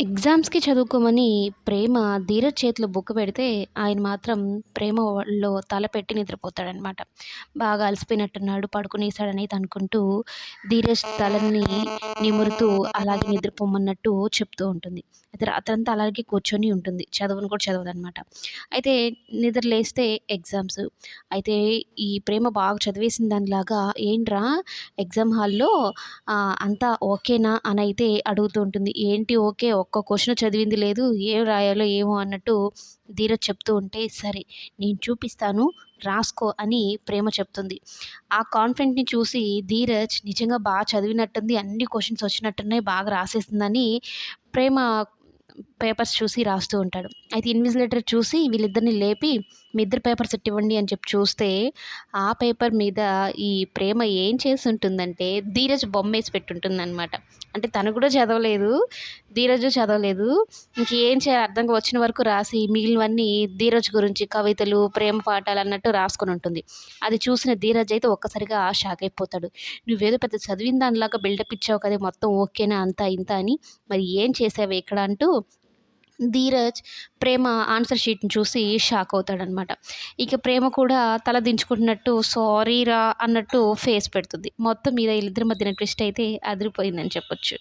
ఎగ్జామ్స్‌కి చదువుకోమని ప్రేమ ధీరజ్ చేతిలో బుక్ పెడితే, ఆయన మాత్రం ప్రేమలో తలపెట్టి తల పెట్టి నిద్రపోతాడనమాట. బాగా అలసిపోయినట్టున్నాడు, పడుకునేసాడనేది అనుకుంటూ ధీరజ్ తలని నిమురుతూ అలాగే నిద్రపోమన్నట్టు చెప్తూ ఉంటుంది. అయితే రాత్రంతా అలాగే కూర్చొని ఉంటుంది. చదువును కూడా చదవదనమాట. అయితే నిద్ర లేస్తే ఎగ్జామ్స్. అయితే ఈ ప్రేమ బాగా చదివేసిన దానిలాగా ఏంట్రా ఎగ్జామ్ హాల్‌లో అంతా ఓకేనా అని అయితే అడుగుతూ ఉంటుంది. ఏంటి ఓకే ఒక్క క్వశ్చన్ చదివింది లేదు. ఏం రాయాలో ఏమో అన్నట్టు ధీరజ్ చెప్తూ ఉంటే, సరే నేను చూపిస్తాను రాసుకో అని ప్రేమ చెప్తుంది. ఆ కాన్ఫిడెంట్‌ని చూసి ధీరజ్ నిజంగా బాగా చదివినట్టుంది. అన్ని క్వశ్చన్స్ వచ్చినట్టున్నాయి. బాగా రాసేసిందని ప్రేమ పేపర్స్ చూసి రాస్తూ ఉంటాడు. అయితే ఇన్విజిలేటర్ చూసి వీళ్ళిద్దరిని లేపి మీ ఇద్దరు పేపర్స్ ఇవ్వండి అని చెప్పి చూస్తే, ఆ పేపర్ మీద ఈ ప్రేమ ఏం చేసి ఉంటుందంటే ధీరజ్ బొమ్మేసి పెట్టుంటుందనమాట. అంటే తను కూడా చదవలేదు. ధీరజు చదవలేదు. ఇంకేం చేయాలి అర్థం వచ్చిన వరకు రాసి మిగిలినవన్నీ ధీరజ్ గురించి కవితలు, ప్రేమ పాఠాలు అన్నట్టు రాసుకొని ఉంటుంది. అది చూసిన ధీరజ్ అయితే ఒక్కసారిగా షాక్ అయిపోతాడు. నువ్వేదో పెద్ద చదివిన దానిలాగా బిల్డప్ ఇచ్చావు కదా మొత్తం ఓకేనా అంతా ఇంత అని. మరి ఏం చేసావు ఇక్కడ అంటూ ధీరజ్ ప్రేమ ఆన్సర్ షీట్‌ని చూసి షాక్ అవుతాడనమాట. ఇక ప్రేమ కూడా తల దించుకుంటున్నట్టు సారీరా అన్నట్టు ఫేస్ పెడుతుంది. మొత్తం మీద వీళ్ళిద్దరి మధ్యన ట్విస్ట్ అయితే అదిరిపోయిందని చెప్పొచ్చు.